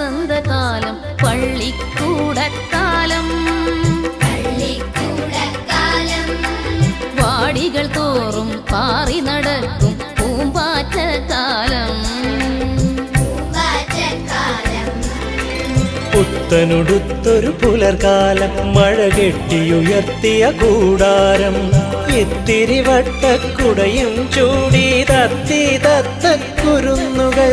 വസന്തകാലം പള്ളിക്കൂടക്കാലം. വാടികൾ തോറും പാറി നടക്കും പൂമ്പാറ്റക്കാലം പുത്തനുടുത്തൊരു പുലർകാലം മഴ കെട്ടിയുയർത്തിയ കൂടാരം. ഇത്തിരി വട്ടക്കുടയും ചൂടി തത്തി തത്തക്കുരുന്നുകൾ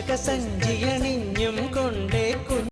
പുസ്തക സഞ്ചിയണിഞ്ഞും കൊണ്ടേ